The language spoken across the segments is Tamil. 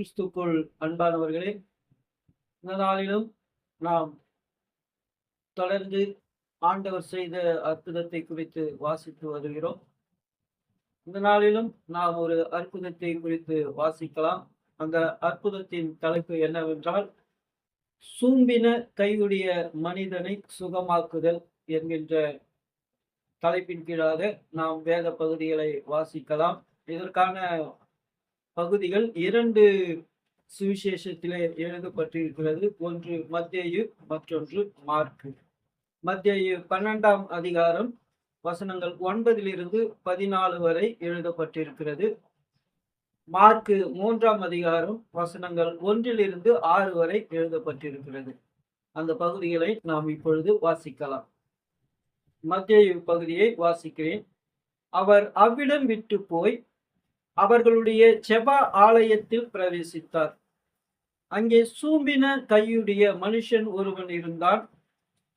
கிறிஸ்துக்குள் அன்பானவர்களே இந்த நாளிலும் நாம் தொடர்ந்து ஆண்டவர் செய்த அற்புதத்தை குறித்து வாசித்து வருகிறோம். இந்த நாளிலும் நாம் ஒரு அற்புதத்தை குறித்து வாசிக்கலாம். அந்த அற்புதத்தின் தலைப்பு என்னவென்றால் சூம்பின கையுடைய மனிதனை சுகமாக்குதல் என்கின்ற தலைப்பின் கீழாக நாம் வேத பகுதிகளை வாசிக்கலாம். இதற்கான பகுதிகள் இரண்டு சுவிசேஷத்திலே எழுதப்பட்டிருக்கிறது. ஒன்று மத்தியு மற்றொன்று மார்க்கு. மத்தியு பன்னெண்டாம் அதிகாரம் வசனங்கள் ஒன்பதிலிருந்து பதினாலு வரை எழுதப்பட்டிருக்கிறது. மார்க்கு மூன்றாம் அதிகாரம் வசனங்கள் ஒன்றிலிருந்து ஆறு வரை எழுதப்பட்டிருக்கிறது. அந்த பகுதிகளை நாம் இப்பொழுது வாசிக்கலாம். மத்திய பகுதியை வாசிக்கிறேன். அவர் அவ்விடம் விட்டு போய் அவர்களுடைய செப ஆலயத்தில் பிரவேசித்தார். அங்கே சூம்பின கையுடைய மனுஷன் ஒருவன் இருந்தான்.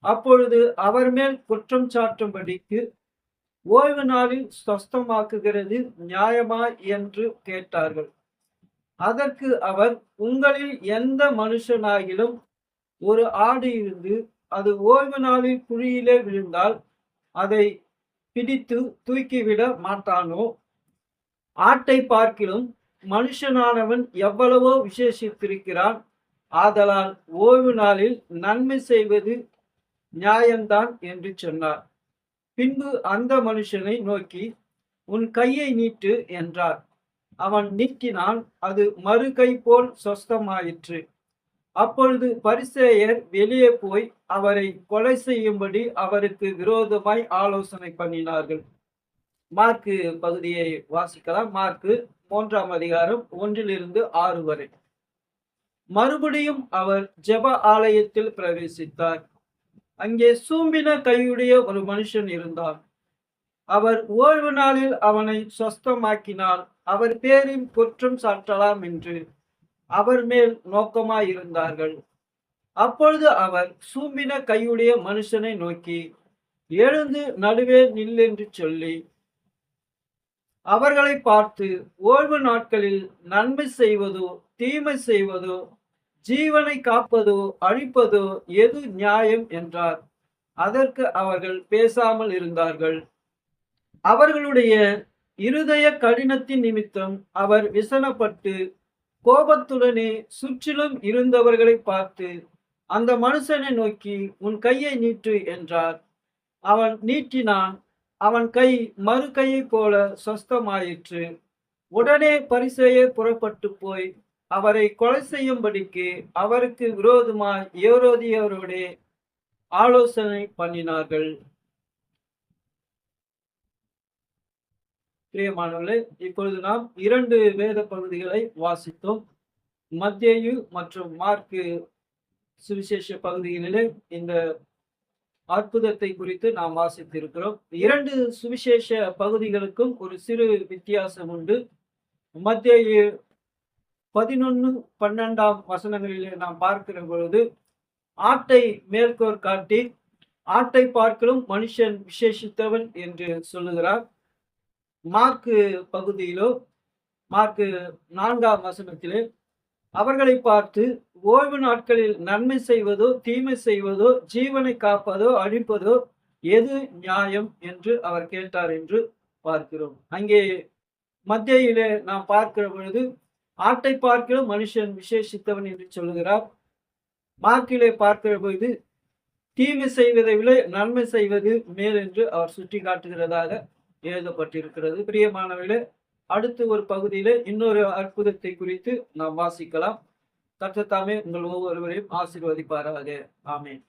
அப்பொழுது அவர் மேல் குற்றம் சாட்டும்படிக்கு ஓய்வு நாளில் ஸ்வஸ்தமாக்குகிறது நியாயமா என்று கேட்டார்கள். அதற்கு அவர் உங்களில் எந்த மனுஷனாகிலும் ஒரு ஆடு இருந்து அது ஓய்வு நாளில் குழியிலே விழுந்தால் அதை பிடித்து தூக்கிவிட மாட்டானோ? ஆட்டை பார்க்கிலும் மனுஷனானவன் எவ்வளவோ விசேஷித்திருக்கிறான். ஆதலால் ஓய்வு நாளில் நன்மை செய்வது நியாயம்தான் என்று சொன்னார். பின்பு அந்த மனுஷனை நோக்கி உன் கையை நீட்டு என்றார். அவன் நீட்டினான் அது மறு கை போல் சொஸ்தமாயிற்று. அப்பொழுது பரிசேயர் வெளியே போய் அவரை கொலை செய்யும்படி அவருக்கு விரோதமாய் ஆலோசனை பண்ணினார்கள். மார்க்கு பகுதியை வாசிக்கலாம். மார்க்கு மூன்றாம் அதிகாரம் ஒன்றிலிருந்து ஆறு வரை. மறுபடியும் அவர் ஜெப ஆலயத்தில் பிரவேசித்தார். அங்கே சூம்பின கையுடைய ஒரு மனுஷன் இருந்தார் அவர் ஓய்வு நாளில் அவனை சொஸ்தமாக்கினால் அவர் பேரின் குற்றம் சாட்டலாம் என்று அவர் மேல் நோக்கமாயிருந்தார்கள். அப்பொழுது அவர் சூம்பின கையுடைய மனுஷனை நோக்கி எழுந்து நடுவே நில்லென்று சொல்லி அவர்களை பார்த்து ஓய்வு நாட்களில் நன்மை செய்வதோ தீமை செய்வதோ ஜீவனை காப்பதோ அழிப்பதோ எது நியாயம் என்றார். அதற்கு அவர்கள் பேசாமல் இருந்தார்கள். அவர்களுடைய இருதய கடினத்தின் நிமித்தம் அவர் விசனப்பட்டு கோபத்துடனே சுற்றிலும் இருந்தவர்களை பார்த்து அந்த மனுஷனை நோக்கி உன் கையை நீட்டு என்றார். அவன் நீட்டினான் அவன் கை மறு கையைப் போல சொஸ்தமாயிற்று. உடனே பரிசெய புறப்பட்டு போய் அவரை கொலை செய்யும்படிக்கு அவருக்கு விரோதமாய் ஏரோதியவருடைய ஆலோசனை பண்ணினார்கள். பிரியமானவர்களே இப்பொழுது நாம் இரண்டு வேத பகுதிகளை வாசித்தோம். மத்தியு மற்றும் மார்க்கு சுவிசேஷ பகுதிகளிலே இந்த அற்புதத்தை குறித்து நாம் வாசித்திருக்கிறோம். இரண்டு சுவிசேஷ பகுதிகளுக்கும் ஒரு சிறு வித்தியாசம் உண்டு. மத்திய பதினொன்று பன்னெண்டாம் வசனங்களிலே நாம் பார்க்கிற பொழுது ஆட்டை மேற்கோர் காட்டி ஆட்டை பார்க்கலும் மனுஷன் விசேஷித்தவன் என்று சொல்லுகிறார். மார்க்கு பகுதியிலோ மார்க்கு நான்காம் வசனத்திலே அவர்களை பார்த்து ஓய்வு நாட்களில் நன்மை செய்வதோ தீமை செய்வதோ ஜீவனை காப்பதோ அழிப்பதோ எது நியாயம்? என்று அவர் கேட்டார் என்று பார்க்கிறோம். அங்கே மத்தியிலே நாம் பார்க்கிற பொழுது ஆட்டை பார்க்கிற மனுஷன் விசேஷித்தவன் என்று சொல்லுகிறார். மார்க்கிலே பார்க்கிற பொழுது தீமை செய்வதை விட நன்மை செய்வது மேல் என்று அவர் சுட்டி காட்டுகிறதாக எழுதப்பட்டிருக்கிறது. பிரியமானவர்களே அடுத்து ஒரு பகுதியில இன்னொரு அற்புதத்தை குறித்து நாம் வாசிக்கலாம். கர்த்தத்தாமே உங்கள் ஒவ்வொருவரையும் ஆசீர்வதிப்பாராக. ஆமேன்.